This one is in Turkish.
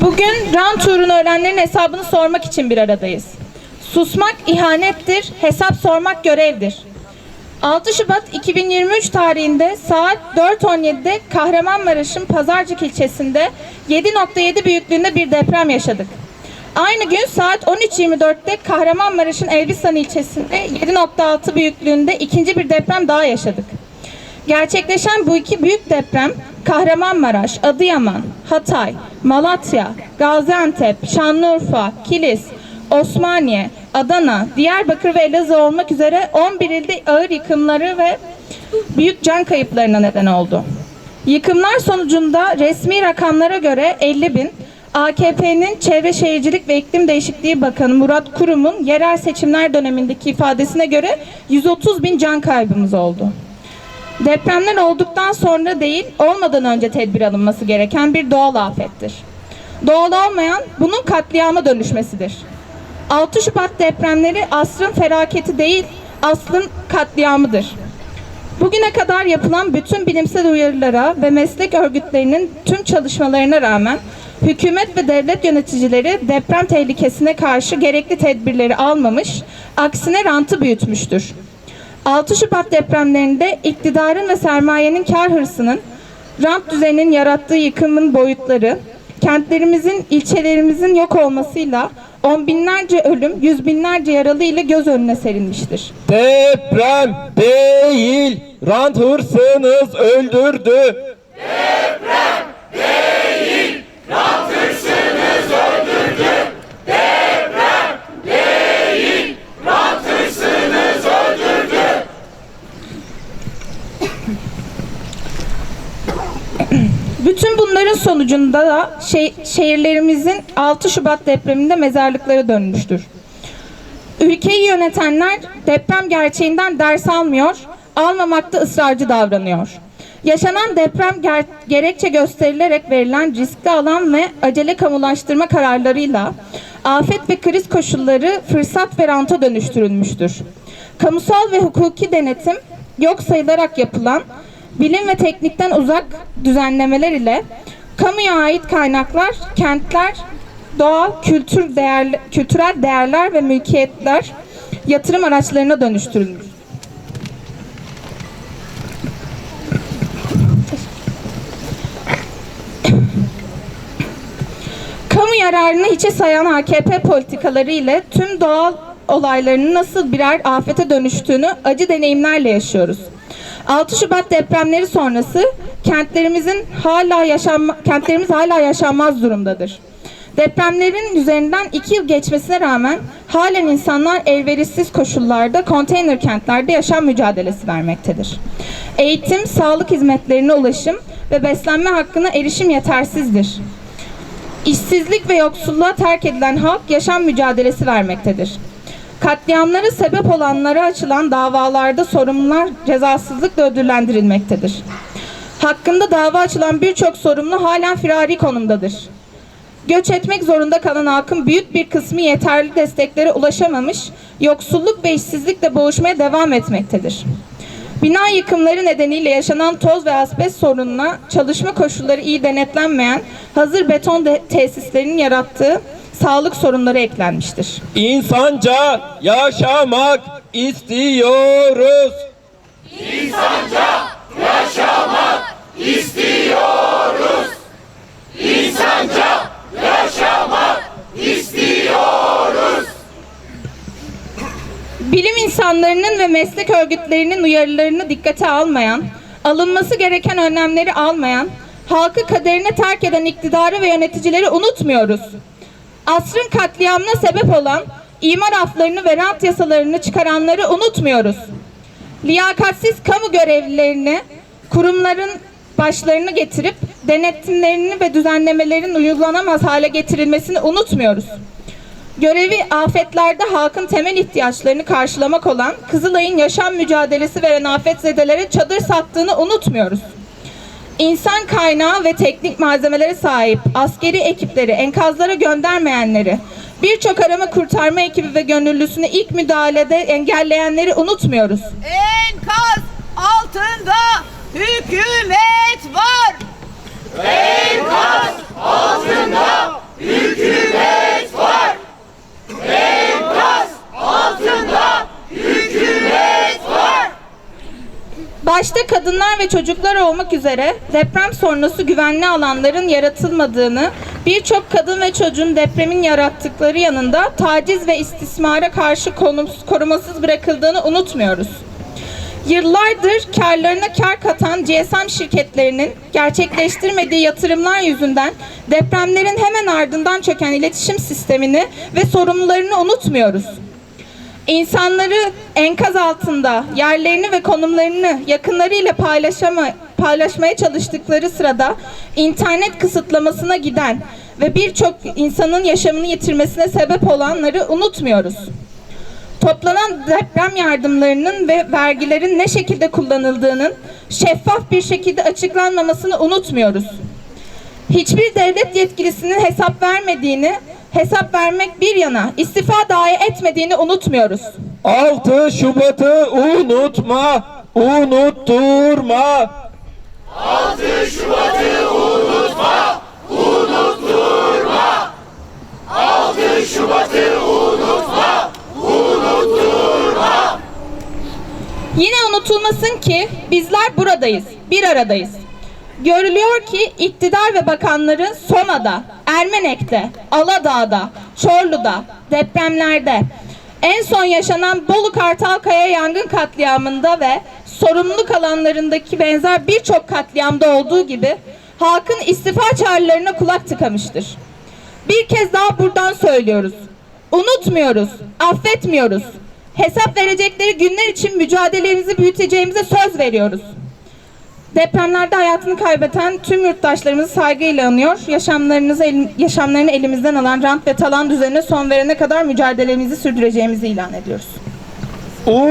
Bugün rant uğruna ölenlerin hesabını sormak için bir aradayız. Susmak ihanettir, hesap sormak görevdir. 6 Şubat 2023 tarihinde saat 4.17'de Kahramanmaraş'ın Pazarcık ilçesinde 7.7 büyüklüğünde bir deprem yaşadık. Aynı gün saat 13.24'te Kahramanmaraş'ın Elbistan ilçesinde 7.6 büyüklüğünde ikinci bir deprem daha yaşadık. Gerçekleşen bu iki büyük deprem Kahramanmaraş, Adıyaman, Hatay, Malatya, Gaziantep, Şanlıurfa, Kilis, Osmaniye, Adana, Diyarbakır ve Elazığ olmak üzere 11 ilde ağır yıkımları ve büyük can kayıplarına neden oldu. Yıkımlar sonucunda resmi rakamlara göre 50 bin, AKP'nin Çevre Şehircilik ve İklim Değişikliği Bakanı Murat Kurum'un yerel seçimler dönemindeki ifadesine göre 130 bin can kaybımız oldu. Depremler olduktan sonra değil, olmadan önce tedbir alınması gereken bir doğal afettir. Doğal olmayan bunun katliama dönüşmesidir. 6 Şubat depremleri asrın felaketi değil, asrın katliamıdır. Bugüne kadar yapılan bütün bilimsel uyarılara ve meslek örgütlerinin tüm çalışmalarına rağmen hükümet ve devlet yöneticileri deprem tehlikesine karşı gerekli tedbirleri almamış, aksine rantı büyütmüştür. 6 Şubat depremlerinde iktidarın ve sermayenin kar hırsının, rant düzeninin yarattığı yıkımın boyutları, kentlerimizin, ilçelerimizin yok olmasıyla on binlerce ölüm, yüz binlerce yaralı ile göz önüne serilmiştir. Deprem değil, rant hırsınız öldürdü. Bütün sonucunda da şe- şehirlerimizin 6 Şubat depreminde mezarlıklara dönmüştür. Ülkeyi yönetenler deprem gerçeğinden ders almıyor, almamakta ısrarcı davranıyor. Yaşanan deprem ger- gerekçe gösterilerek verilen riskli alan ve acele kamulaştırma kararlarıyla afet ve kriz koşulları fırsat ve ranta dönüştürülmüştür. Kamusal ve hukuki denetim yok sayılarak yapılan bilim ve teknikten uzak düzenlemeler ile kamuya ait kaynaklar, kentler, doğal, kültür değerli, kültürel değerler ve mülkiyetler yatırım araçlarına dönüştürülmüş. Kamu yararını hiçe sayan AKP politikaları ile tüm doğal olaylarının nasıl birer afete dönüştüğünü acı deneyimlerle yaşıyoruz. 6 Şubat depremleri sonrası kentlerimizin hala yaşanma, kentlerimiz hala yaşanmaz durumdadır. Depremlerin üzerinden iki yıl geçmesine rağmen halen insanlar elverişsiz koşullarda konteyner kentlerde yaşam mücadelesi vermektedir. Eğitim, sağlık hizmetlerine ulaşım ve beslenme hakkına erişim yetersizdir. İşsizlik ve yoksulluğa terk edilen halk yaşam mücadelesi vermektedir. Katliamlara sebep olanlara açılan davalarda sorumlular cezasızlıkla ödüllendirilmektedir. Hakkında dava açılan birçok sorumlu halen firari konumdadır. Göç etmek zorunda kalan halkın büyük bir kısmı yeterli desteklere ulaşamamış, yoksulluk ve işsizlikle boğuşmaya devam etmektedir. Bina yıkımları nedeniyle yaşanan toz ve asbest sorununa çalışma koşulları iyi denetlenmeyen hazır beton de- tesislerinin yarattığı sağlık sorunları eklenmiştir. İnsanca yaşamak istiyoruz. Bilim insanlarının ve meslek örgütlerinin uyarılarını dikkate almayan, alınması gereken önlemleri almayan, halkı kaderine terk eden iktidarı ve yöneticileri unutmuyoruz. Asrın katliamına sebep olan imar aflarını ve rant yasalarını çıkaranları unutmuyoruz. Liyakatsiz kamu görevlilerini kurumların başlarını getirip denetimlerini ve düzenlemelerin uygulanamaz hale getirilmesini unutmuyoruz. Görevi afetlerde halkın temel ihtiyaçlarını karşılamak olan Kızılay'ın yaşam mücadelesi veren afetzedelere çadır sattığını unutmuyoruz. İnsan kaynağı ve teknik malzemelere sahip askeri ekipleri enkazlara göndermeyenleri, birçok arama kurtarma ekibi ve gönüllüsünü ilk müdahalede engelleyenleri unutmuyoruz. Enkaz altında hükümet var. Enkaz altında Başta kadınlar ve çocuklar olmak üzere deprem sonrası güvenli alanların yaratılmadığını, birçok kadın ve çocuğun depremin yarattıkları yanında taciz ve istismara karşı konums- korumasız bırakıldığını unutmuyoruz. Yıllardır karlarına kar katan GSM şirketlerinin gerçekleştirmediği yatırımlar yüzünden depremlerin hemen ardından çöken iletişim sistemini ve sorumlularını unutmuyoruz. İnsanları enkaz altında yerlerini ve konumlarını yakınlarıyla paylaşama, paylaşmaya çalıştıkları sırada internet kısıtlamasına giden ve birçok insanın yaşamını yitirmesine sebep olanları unutmuyoruz. Toplanan deprem yardımlarının ve vergilerin ne şekilde kullanıldığının şeffaf bir şekilde açıklanmamasını unutmuyoruz. Hiçbir devlet yetkilisinin hesap vermediğini, hesap vermek bir yana istifa dahi etmediğini unutmuyoruz. 6 Şubat'ı unutma, unutturma. Yine unutulmasın ki bizler buradayız, bir aradayız. Görülüyor ki iktidar ve bakanları Soma'da, Ermenek'te, Aladağ'da, Çorlu'da, depremlerde, en son yaşanan Bolu Kartalkaya yangın katliamında ve sorumluluk alanlarındaki benzer birçok katliamda olduğu gibi halkın istifa çağrılarına kulak tıkamıştır. Bir kez daha buradan söylüyoruz. Unutmuyoruz, affetmiyoruz. Hesap verecekleri günler için mücadelemizi büyüteceğimize söz veriyoruz. Depremlerde hayatını kaybeden tüm yurttaşlarımızı saygıyla anıyor. Yaşamlarınızı el- yaşamlarını elimizden alan rant ve talan düzenine son verene kadar mücadelemizi sürdüreceğimizi ilan ediyoruz.